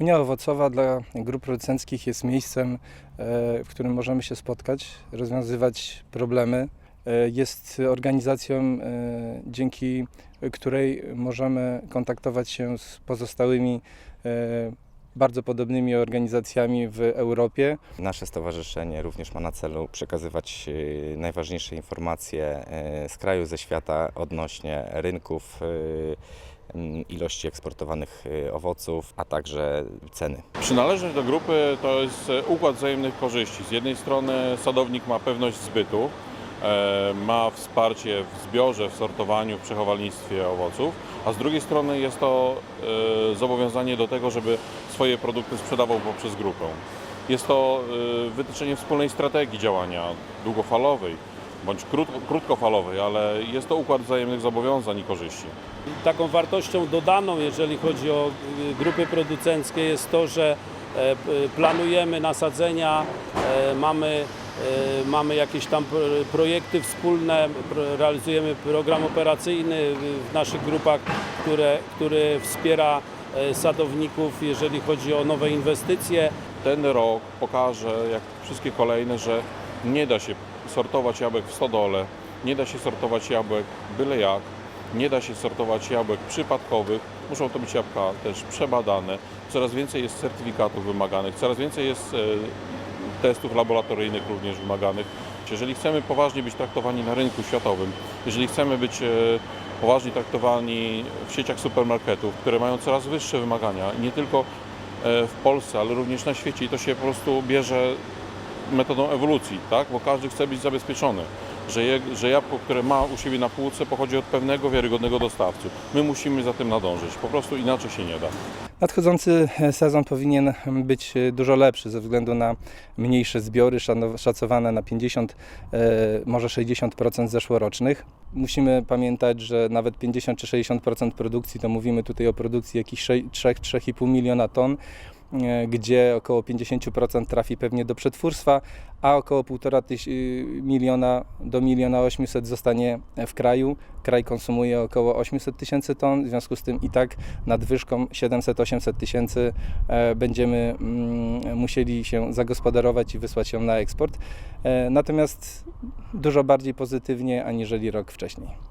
Unia Owocowa dla grup producenckich jest miejscem, e, w którym możemy się spotkać, rozwiązywać problemy. E, Jest organizacją, e, dzięki której możemy kontaktować się z pozostałymi bardzo podobnymi organizacjami w Europie. Nasze stowarzyszenie również ma na celu przekazywać najważniejsze informacje z kraju, ze świata odnośnie rynków, ilości eksportowanych e, owoców, a także ceny. Przynależność do grupy to jest e, układ wzajemnych korzyści. Z jednej strony sadownik ma pewność zbytu, e, ma wsparcie w zbiorze, w sortowaniu, w przechowalnictwie owoców, a z drugiej strony jest to e, zobowiązanie do tego, żeby swoje produkty sprzedawał poprzez grupę. Jest to wytyczenie wspólnej strategii działania długofalowej bądź krót, krótkofalowej, ale jest to układ wzajemnych zobowiązań i korzyści. Taką wartością dodaną, jeżeli chodzi o y, grupy producenckie, jest to, że e, planujemy nasadzenia, e, mamy, e, mamy jakieś tam pr- projekty wspólne, realizujemy program operacyjny w naszych grupach, które, który wspiera sadowników, jeżeli chodzi o nowe inwestycje. ten rok pokaże, jak wszystkie kolejne, że nie da się sortować jabłek w stodole, nie da się sortować jabłek byle jak, nie da się sortować jabłek przypadkowych. Muszą to być jabłka też przebadane. Coraz więcej jest certyfikatów wymaganych, coraz więcej jest e, testów laboratoryjnych również wymaganych. Jeżeli chcemy poważnie być traktowani na rynku światowym, jeżeli chcemy być e, poważnie traktowani w sieciach supermarketów, które mają coraz wyższe wymagania, nie tylko e, w Polsce, ale również na świecie i to się po prostu bierze metodą ewolucji, tak? bo każdy chce być zabezpieczony, że, je, że jabłko, które ma u siebie na półce pochodzi od pewnego wiarygodnego dostawcy. My musimy za tym nadążyć, po prostu inaczej się nie da. Nadchodzący sezon powinien być dużo lepszy ze względu na mniejsze zbiory, szacowane na 50, e, może 60% zeszłorocznych. Musimy pamiętać, że nawet 50 czy 60% produkcji, to mówimy tutaj o produkcji jakichś 3-3,5 miliona ton, e, gdzie około 50% trafi pewnie do przetwórstwa, a około 1,5 tyś- y, miliona do miliona 800 zostanie w kraju. Kraj konsumuje około 800 tysięcy ton, w związku z tym i tak nadwyżką 700-800 tysięcy e, będziemy mm, musieli się zagospodarować i wysłać ją na eksport. E, Natomiast dużo bardziej pozytywnie aniżeli rok wcześniej.